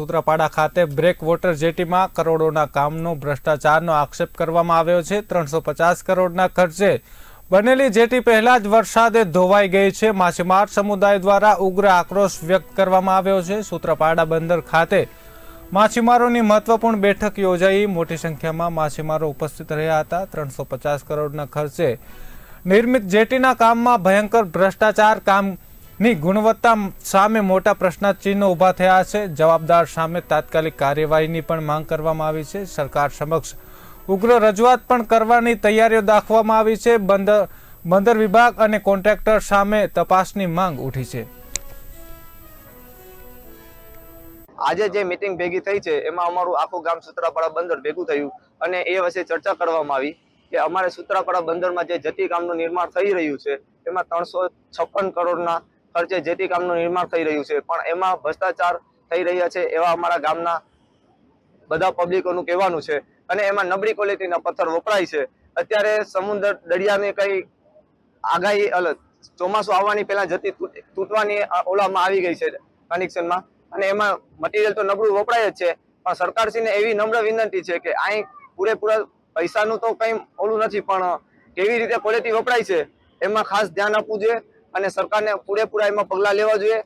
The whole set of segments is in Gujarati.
સૂત્રાપાડા ખાતે બ્રેક વોટર જેટીમાં કરોડોના કામનો ભ્રષ્ટાચારનો આક્ષેપ કરવામાં આવ્યો છે. ત્રણસો પચાસ કરોડના ખર્ચે બનેલી જેટી પહેલા જ વરસાદે ધોવાઈ ગઈ છે. માછીમાર સમુદાય દ્વારા ઉગ્ર આક્રોશ વ્યક્ત કરવામાં આવ્યો છે. સૂત્રાપાડા બંદર ખાતે માછીમારોની મહત્વપૂર્ણ બેઠક યોજાઈ. મોટી સંખ્યામાં માછીમારો ઉપસ્થિત રહ્યા હતા. ત્રણસો પચાસ કરોડના ખર્ચે નિર્મિત જેટીના કામમાં ભયંકર ભ્રષ્ટાચાર કામની ગુણવત્તા સામે મોટા પ્રશ્નચિહ્નો ઊભા થયા છે. જવાબદાર સામે તાત્કાલિક કાર્યવાહીની પણ માંગ કરવામાં આવી છે. સરકાર સમક્ષ ઉગ્ર રજૂઆત પણ કરવાની તૈયારીઓ દાખવામાં આવી છે. બંદર બંદર વિભાગ અને કોન્ટ્રાક્ટર સામે તપાસની માંગ ઉઠી છે. આજે જે મિટિંગ ભેગી થઈ છે, એમાં અમારું આખું ગામ સૂત્રાપાડા બંદર ભેગું થયું અને એ વિશે ચર્ચા કરવામાં આવી કે અમારે સૂત્રાપાડા બંદરમાં જે જતી કામનું નિર્માણ થઈ રહ્યું છે, એમાં ત્રણસો છપ્પન કરોડના ખર્ચે જેટી કામનું નિર્માણ થઈ રહ્યું છે. પણ એમાં ભ્રષ્ટાચાર થઈ રહ્યા છે એવા અમારા ગામના બધા પબ્લિકોનું કહેવાનું છે. અને એમાં નબળી ક્વોલિટીના પથ્થર વપરાય છે. અત્યારે સમુદ્ર દરિયાની કઈ આગાહી અલગ. ચોમાસું આવવાની પહેલા જતી તૂટ- તૂટવાની ઓલામાં આવી ગઈ છે કનેક્શનમાં અને એમાં મટીરિયલ તો નબળું વપરાય જ છે. પણ સરકારશ્રીને એવી નમ્ર વિનંતી છે કે અહીં પૂરેપૂરા પૈસાનું તો કંઈ ઓલું નથી, પણ કેવી રીતે ક્વોલિટી વપરાય છે એમાં ખાસ ધ્યાન આપવું જોઈએ. અને સરકારને પૂરેપૂરા એમાં પગલાં લેવા જોઈએ.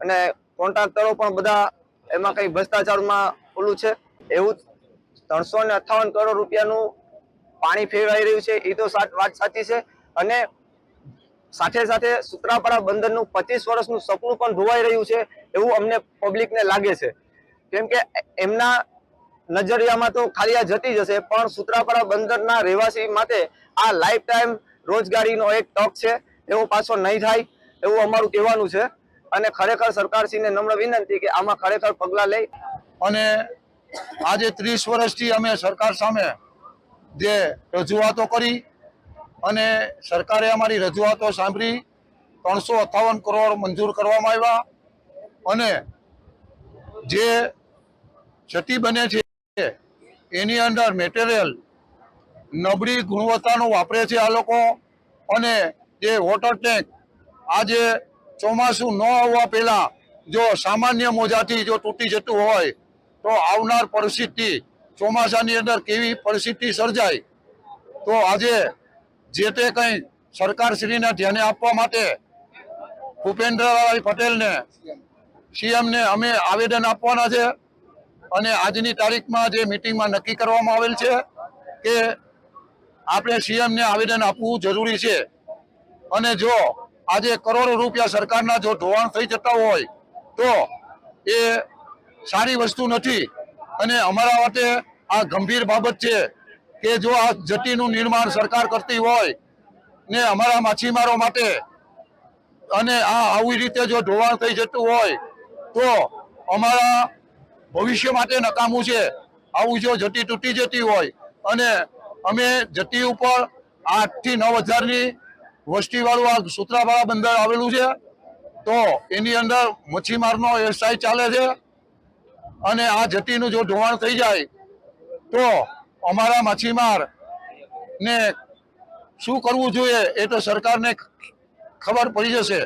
અને કોન્ટ્રાક્ટરો પણ બધા એમાં કંઈ ભ્રષ્ટાચારમાં ઓલું છે. એવું ત્રણસો ને અઠાવન કરોડ રૂપિયાનું પાણી ફેરવાઈ રહ્યું છે એ તો વાત સાચી છે. અને સાથે સાથે સુત્રાપાડા બંદરનું પચીસ વર્ષનું સપનું પણ ધોવાઈ રહ્યું છે, એવું અમને પબ્લિકને લાગે છે. કેમ કે એમના નજરિયામાં તો ખાલી આ જતી જશે પણ સુત્રાપાડા બંદરના રહેવાસી માટે આ લાઈફ ટાઈમ રોજગારીનો એક તક છે. એવો પાછો નહીં થાય એવું અમારું કહેવાનું છે. અને ખરેખર સરકારશ્રીને નમ્ર વિનંતી કે આમાં ખરેખર પગલાં લઈ અને આજે ત્રીસ વર્ષથી અમે સરકાર સામે જે રજૂઆતો કરી અને સરકારે અમારી રજૂઆતો સાંભળી, ત્રણસો અઠ્ઠાવન કરોડ મંજૂર કરવામાં આવ્યા અને જે ક્ષતિ બને છે એની અંદર મટીરિયલ નબળી ગુણવત્તાનું વાપરે છે આ લોકો અને જે વોટર ટેન્ક આજે ચોમાસું ન આવવા પહેલાં જો સામાન્ય મોજાથી જો તૂટી જતું હોય, તો આવનાર પરિસ્થિતિ ચોમાસાની અંદર કેવી પરિસ્થિતિ સર્જાય? તો આજે જે તે કંઈ સરકારશ્રીને ધ્યાને આપવા માટે ભૂપેન્દ્રભાઈ પટેલને સીએમને અમે આવેદન આપવાના છે અને આજની તારીખમાં જે મિટિંગમાં નક્કી કરવામાં આવેલ છે કે આપણે સીએમને આવેદન આપવું જરૂરી છે. અને જો આજે કરોડો રૂપિયા સરકારના જો ધોવાણ થઈ જતા હોય, તો એ સારી વસ્તુ નથી. અને અમારા માટે આ ગંભીર બાબત છે કે જો આ જટીનું નિર્માણ સરકાર કરતી હોય, ને અમારા માછીમારો માટે અને આ આવી રીતે જો ધોવાણ થઈ જતું હોય, તો અમારા ભવિષ્ય માટે નકામું છે. આવું જો જટી તૂટી જતી હોય, અને અમે જટી ઉપર આઠથી નવ હજારની વસ્તીવાળું આ સુત્રાવાળા બંદર આવેલું છે. તો એની અંદર મચ્છીમારનો વ્યવસાય ચાલે છે. અને આ જતીનું જો ધોવાણ થઈ જાય, તો અમારા માછીમાર ને શું કરવું જોઈએ એ તો સરકારને ખબર પડી જશે.